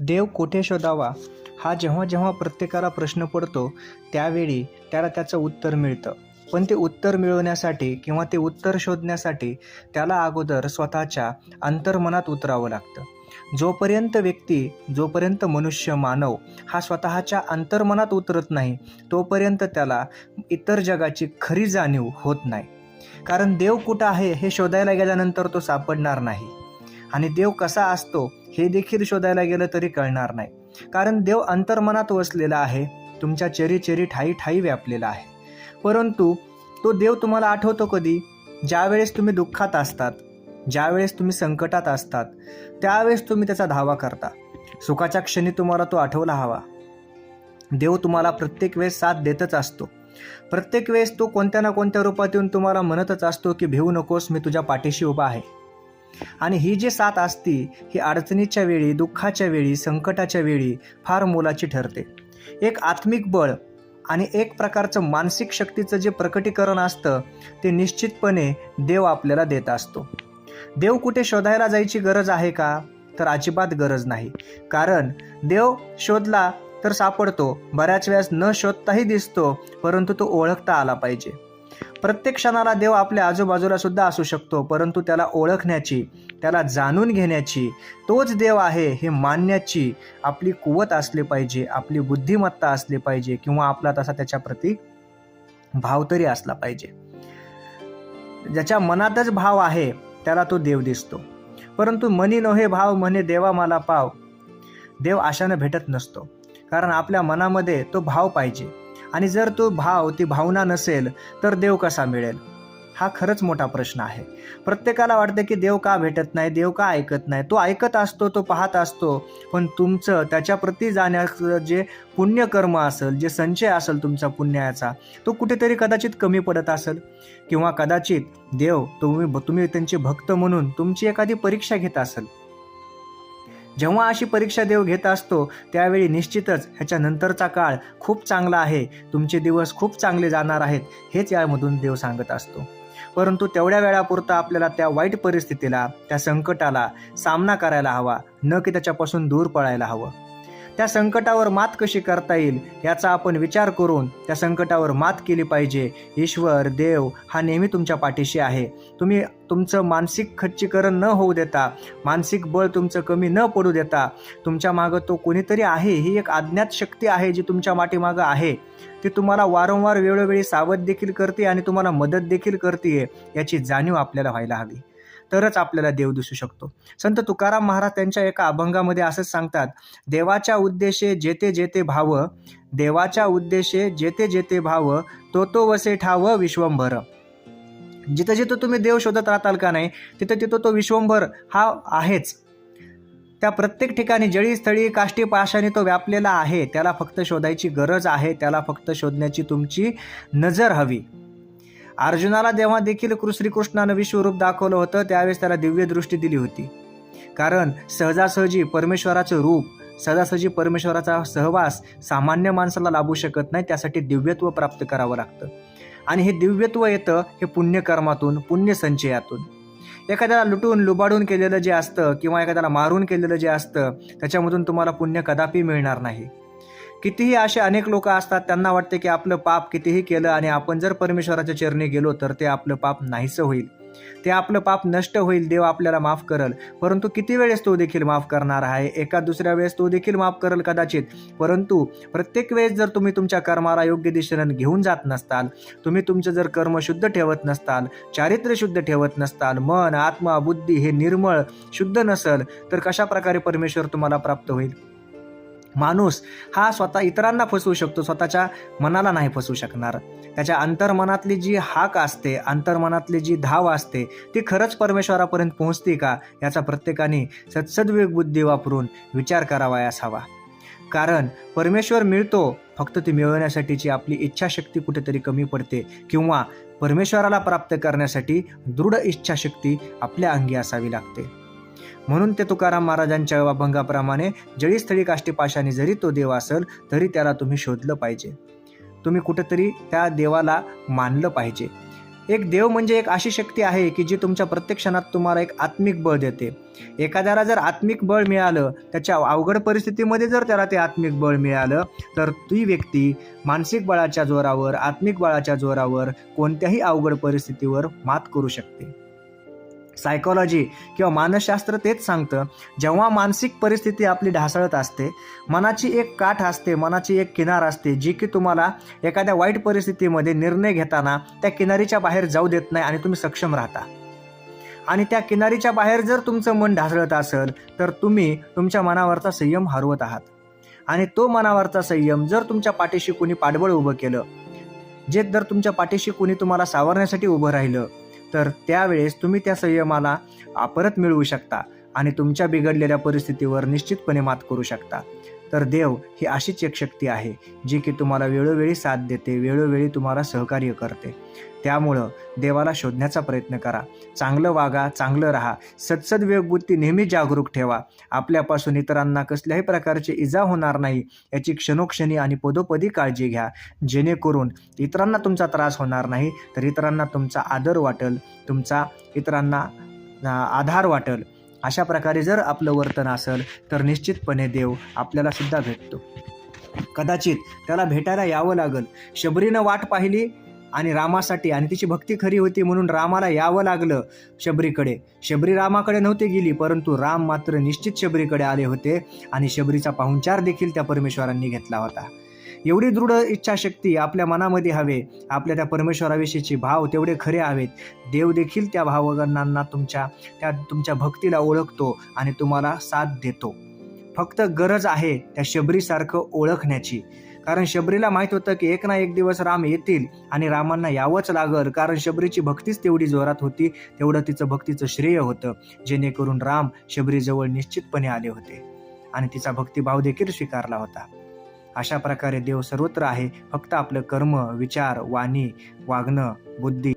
देव कोठे शोधावा? हा जेव्हा जेव्हा प्रत्येकाला प्रश्न पडतो त्यावेळी त्याला त्याचं उत्तर मिळतं. पण ते उत्तर मिळवण्यासाठी किंवा ते उत्तर शोधण्यासाठी त्याला अगोदर स्वतःच्या अंतर्मनात उतरावं लागतं. जोपर्यंत व्यक्ती जोपर्यंत मनुष्य मानव हा स्वतःच्या अंतर्मनात उतरत नाही तोपर्यंत त्याला इतर जगाची खरी जाणीव होत नाही. कारण देव कुठं आहे हे शोधायला गेल्यानंतर तो सापडणार नाही. आणि देव कसा असतो हे देखील शोधायला गेलं तरी कळणार नाही. कारण देव अंतर्मनात वसलेला आहे तुमच्या चेरी चेरी ठाई ठाई व्यापलेला आहे. परंतु तो देव तुम्हाला आठवतो कधी? ज्यावेळेस तुम्ही दुःखात असतात ज्यावेळेस तुम्ही संकटात असतात त्यावेळेस तुम्ही त्याचा धावा करता. सुखाच्या क्षणी तुम्हाला तो आठवला हवा. देव तुम्हाला प्रत्येक वेळेस साथ देतच असतो. प्रत्येक वेळेस तो कोणत्या ना कोणत्या रूपात येऊन तुम्हाला म्हणतच असतो की भिवू नकोस मी तुझ्या पाठीशी उभा आहे. आणि ही जी साथ असती ही अडचणीच्या वेळी दुःखाच्या वेळी संकटाच्या वेळी फार मोलाची ठरते. एक आत्मिक बळ आणि एक प्रकारचं मानसिक शक्तीचं जे प्रकटीकरण असतं ते निश्चितपणे देव आपल्याला देत असतो. देव कुठे शोधायला जायची गरज आहे का? तर अजिबात गरज नाही. कारण देव शोधला तर सापडतो बऱ्याच वेळेस न शोधताही दिसतो परंतु तो ओळखता आला पाहिजे. प्रत्येक क्षणाला देव आपल्या आजूबाजूला सुद्धा असू शकतो परंतु त्याला ओळखण्याची त्याला जाणून घेण्याची तोच देव आहे हे मानण्याची आपली कुवत असली पाहिजे आपली बुद्धिमत्ता असली पाहिजे किंवा आपला तसा त्याच्याप्रती भाव तरी असला पाहिजे. ज्याच्या मनातच भाव आहे त्याला तो देव दिसतो. परंतु मनी नोहे भाव म्हणे देवा मला पाव. देव आशानं भेटत नसतो. कारण आपल्या मनामध्ये तो भाव पाहिजे. आणि जर तो भाव ती भावना नसेल तर देव कसा मिळेल? हा खरंच मोठा प्रश्न आहे. प्रत्येकाला वाटतं की देव का भेटत नाही देव का ऐकत नाही? तो ऐकत असतो तो पाहत असतो पण तुमचं त्याच्याप्रती जाण्याचं जे पुण्यकर्म असेल जे संचय असेल तुमचा पुण्याचा तो कुठेतरी कदाचित कमी पडत असेल. किंवा कदाचित देव तुम्ही तुम्ही त्यांचे भक्त म्हणून तुमची एखादी परीक्षा घेत असेल. जेव्हा अशी परीक्षा देव घेत असतो त्यावेळी निश्चितच ह्याच्यानंतरचा काळ खूप चांगला आहे. तुमचे दिवस खूप चांगले जाणार आहेत हेच यामधून देव सांगत असतो. परंतु तेवढ्या वेळापुरता आपल्याला त्या वाईट परिस्थितीला त्या संकटाला सामना करायला हवा न की त्याच्यापासून दूर पळायला हवं. त्या संकटावर मात कशी करता येईल याचा आपण विचार करून त्या संकटावर मात केली पाहिजे. ईश्वर देव हा नेहमी तुमच्या पाठीशी आहे. तुम्ही तुमचं मानसिक खच्चीकरण न होऊ देता मानसिक बळ तुमचं कमी न पडू देता तुमच्या मागं तो कोणीतरी आहे ही एक अज्ञात शक्ती आहे जी तुमच्या माठीमागं आहे. ती तुम्हाला वारंवार वेळोवेळी सावध देखील करते आणि तुम्हाला मदत देखील करते याची जाणीव आपल्याला व्हायला हवी. तरच आपल्याला देव दिसू शकतो. संत तुकाराम महाराज त्यांच्या एका अभंगामध्ये असंच सांगतात देवाच्या उद्देशे जेते जेते भाव देवाच्या उद्देशे जेते जेते भाव तो तो वसे ठाव विश्वंभर. जिथं जिथं तुम्ही देव शोधत राहताल का नाही तिथं तिथं तो विश्वंभर हा आहेच. त्या प्रत्येक ठिकाणी जळी स्थळी काष्टी पाशाने तो व्यापलेला आहे. त्याला फक्त शोधायची गरज आहे. त्याला फक्त शोधण्याची तुमची नजर हवी. अर्जुनाला जेव्हा देखील श्रीकृष्णानं विश्वरूप दाखवलं होतं त्यावेळेस त्याला दिव्य दृष्टी दिली होती. कारण सहजासहजी परमेश्वराचं रूप सहजासहजी परमेश्वराचा सहवास सामान्य माणसाला लाभू शकत नाही त्यासाठी दिव्यत्व प्राप्त करावं लागतं. आणि हे दिव्यत्व येतं हे पुण्यकर्मातून पुण्यसंचयातून. एखाद्याला लुटून लुबाडून केलेलं जे असतं किंवा एखाद्याला मारून केलेलं जे असतं त्याच्यामधून तुम्हाला पुण्य कदापि मिळणार नाही. कितीही असे अनेक लोक असतात त्यांना वाटते की आपलं पाप कितीही केलं आणि आपण जर परमेश्वराच्या चरणी गेलो तर ते आपलं पाप नाहीसं होईल. ते आपलं पाप नष्ट होईल देव आपल्याला माफ करल. परंतु किती वेळेस तो देखील माफ करणार आहे? एका दुसऱ्या वेळेस तो देखील माफ करल कदाचित. परंतु प्रत्येक वेळेस जर तुम्ही तुमच्या कर्माला योग्य दिशेनं घेऊन जात नसताल तुम्ही तुमचं जर कर्म शुद्ध ठेवत नसताल चारित्र्य शुद्ध ठेवत नसताल मन आत्मा बुद्धी हे निर्मळ शुद्ध नसल तर कशा प्रकारे परमेश्वर तुम्हाला प्राप्त होईल? माणूस हा स्वतः इतरांना फसवू शकतो स्वतःच्या मनाला नाही फसवू शकणार. त्याच्या अंतर्मनातली जी हाक असते अंतर्मनातली जी धाव असते ती खरंच परमेश्वरापर्यंत पोहोचते का? याचा प्रत्येकाने सत्सद्वेग बुद्धी वापरून विचार करावायास हवा. कारण परमेश्वर मिळतो फक्त ती मिळवण्यासाठीची आपली इच्छाशक्ती कुठेतरी कमी पडते किंवा परमेश्वराला प्राप्त करण्यासाठी दृढ इच्छाशक्ती आपल्या अंगी असावी लागते. म्हणून ते तुकाराम महाराजांच्या अभंगाप्रमाणे जळीस्थळी काष्टीपाशाने जरी तो देव असेल तरी त्याला तुम्ही शोधलं पाहिजे. तुम्ही कुठेतरी त्या देवाला मानलं पाहिजे. एक देव म्हणजे एक अशी शक्ती आहे की जी तुमच्या प्रत्येक क्षणात तुम्हाला एक आत्मिक बळ देते. एखाद्याला जर आत्मिक बळ मिळालं त्याच्या अवघड परिस्थितीमध्ये जर त्याला ते आत्मिक बळ मिळालं तर ती व्यक्ती मानसिक बळाच्या जोरावर आत्मिक बळाच्या जोरावर कोणत्याही अवघड परिस्थितीवर मात करू शकते. सायकोलॉजी किंवा मानसशास्त्र तेच सांगतं जेव्हा मानसिक परिस्थिती आपली ढासळत असते मनाची एक काठ असते मनाची एक किनार असते जी की तुम्हाला एखाद्या वाईट परिस्थितीमध्ये निर्णय घेताना त्या किनारीच्या बाहेर जाऊ देत नाही आणि तुम्ही सक्षम राहता. आणि त्या किनारीच्या बाहेर जर तुमचं मन ढासळत असेल तर तुम्ही तुमच्या मनावरचा संयम हरवत आहात. आणि तो मनावरचा संयम जर तुमच्या पाठीशी कुणी पाठबळ उभं केलं जे जर तुमच्या पाठीशी कुणी तुम्हाला सावरण्यासाठी उभं राहिलं तर त्यावेळेस तुम्ही त्या संयमाला आ, परत मिळवू शकता आणि तुमच्या बिघडलेल्या परिस्थितीवर निश्चितपणे मात करू शकता. तर देव ही अशीच एक शक्ती आहे जी की तुम्हाला वेळोवेळी साथ देते वेळोवेळी तुम्हाला सहकार्य करते. त्यामुळं देवाला शोधण्याचा प्रयत्न करा. चांगलं वागा चांगलं राहा. सत्सद विवेकबुद्धी नेहमी जागरूक ठेवा. आपल्यापासून इतरांना कसल्याही प्रकारची इजा होणार नाही याची क्षणोक्षणी आणि पदोपदी काळजी घ्या. जेणेकरून इतरांना तुमचा त्रास होणार नाही तर इतरांना तुमचा आदर वाटेल तुमचा इतरांना आधार वाटेल. अशा प्रकारे जर आपलं वर्तन असेल तर निश्चितपणे देव आपल्याला सुद्धा भेटतो. कदाचित त्याला भेटायला यावं लागल. शबरीनं वाट पाहिली आणि रामासाठी आणि तिची भक्ती खरी होती म्हणून रामाला यावं लागलं शबरीकडे. शबरी रामाकडे नव्हती गेली परंतु राम मात्र निश्चित शबरीकडे आले होते आणि शबरीचा पाहुणचार देखील त्या परमेश्वरांनी घेतला होता. एवढी दृढ इच्छाशक्ती आपल्या मनामध्ये हवे आपल्या त्या परमेश्वराविषयीचे भाव तेवढे खरे हवेत. देव देखील त्या भावगणांना तुमच्या त्या तुमच्या भक्तीला ओळखतो आणि तुम्हाला साथ देतो. फक्त गरज आहे त्या शबरीसारखं ओळखण्याची. कारण शबरीला माहीत होतं की एक ना एक दिवस राम येतील आणि रामांना यावंच लागल. कारण शबरीची भक्तीच तेवढी जोरात होती तेवढं तिचं भक्तीचं श्रेय होतं जेणेकरून राम शबरीजवळ निश्चितपणे आले होते. आणि तिचा भक्तिभाव देखील स्वीकारला होता. अशा प्रकारे देव सर्वत्र आहे. फक्त आपलं कर्म विचार वाणी वागणं बुद्धी